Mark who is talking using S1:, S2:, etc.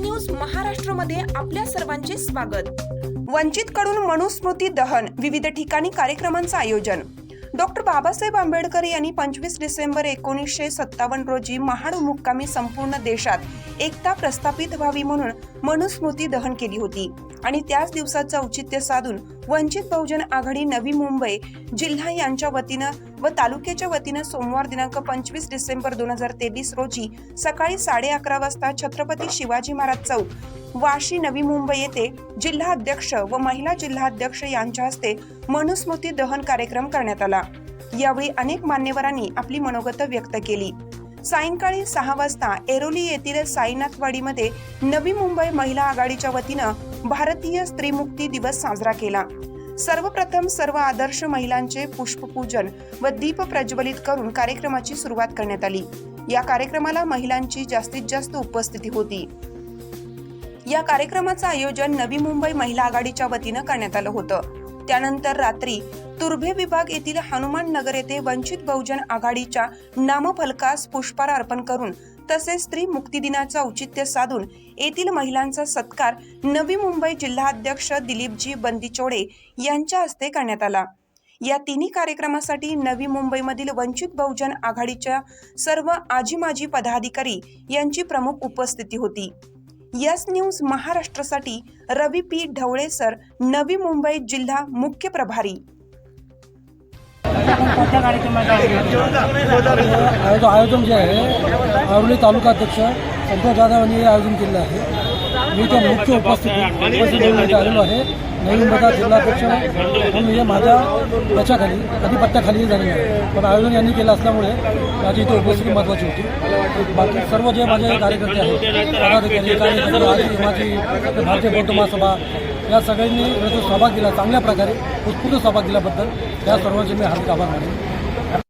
S1: News महाराष्ट्रमध्ये आपल्या सर्वांचे स्वागत. वंचित कडून मनुस्मृती दहन विविध ठिकाणी कार्यक्रमांचं आयोजन. डॉक्टर बाबासाहेब आंबेडकर यांनी पंचवीस डिसेंबर एकोणीसशे सत्तावन्न रोजी महाड मुक्कामी संपूर्ण देशात एकता प्रस्थापित व्हावी म्हणून मनुस्मृती दहन केली होती. आणि त्याच दिवसाचं औचित्य साधून वंचित बहुजन आघाडी नवी मुंबई जिल्हा यांच्या वतीनं व तालुक्याच्या वतीनं सोमवार दिनांक पंचवीस डिसेंबर दोन हजार तेवीस रोजी सकाळी साडे अकरा वाजता छत्रपती शिवाजी महाराज चौक वाशी नवी मुंबई येथे जिल्हा अध्यक्ष व महिला जिल्हाध्यक्ष यांच्या हस्ते मनुस्मृती दहन कार्यक्रम करण्यात आला. यावेळी अनेक मान्यवरांनी आपली मनोगत व्यक्त केली. सायंकाळी सहा वाजता एरोली येथील साईनाथवाडीमध्ये नवी मुंबई महिला आघाडीच्या वतीनं भारतीय स्त्रीमुक्ती दिवस साजरा केला. सर्वप्रथम सर्व आदर्श महिलांचे पुष्पपूजन व दीप प्रज्वलित करून कार्यक्रमाची सुरुवात करण्यात आली. या कार्यक्रमाला महिलांची जास्तीत जास्त उपस्थिती होती. या कार्यक्रमाचं आयोजन नवी मुंबई महिला आघाडीच्या वतीनं करण्यात आलं होतं. त्यानंतर रात्री तुर्भे विभाग येथील हनुमान नगर येथे वंचित बहुजन आघाडीच्या नामफलकास पुष्पहार अर्पण करून तसेच स्त्री मुक्ती दिनाचं औचित्य साधून येथील महिलांचा सत्कार नवी मुंबई जिल्हाध्यक्ष दिलीपजी बंदिचोडे यांच्या हस्ते करण्यात आला. या तिन्ही कार्यक्रमासाठी नवी मुंबईमधील वंचित बहुजन आघाडीच्या सर्व आजी माजी पदाधिकारी यांची प्रमुख उपस्थिती होती. यस न्यूज महाराष्ट्रासाठी रवी पी ढवळे सर नवी मुंबई जिल्हा मुख्य प्रभारी.
S2: आयोजन
S3: जे आहे आरोली तालुका अध्यक्ष संतोष जाधव यांनी आयोजन केलं आहे. मी त्या मुख्य उपस्थिती उपस्थित आलेलो आहे. नवीन बघा जिल्हाध्यक्ष म्हणून हे माझ्या याच्याखाली अधिपत्याखाली झालेलं आहे. पण आयोजन यांनी केलं असल्यामुळे माझी इथे उपस्थिती महत्त्वाची होती. बाकी सर्व जे माझे कार्यकर्ते आहेत पदाधिकारी कार्यकर्ते माझी भारतीय बौद्ध महासभा या सगळ्यांनी सहभाग दिला चांगल्या प्रकारे उत्स्फूर्त सहभाग दिल्याबद्दल त्या सर्वांचे मी हार्दिक आभार मानले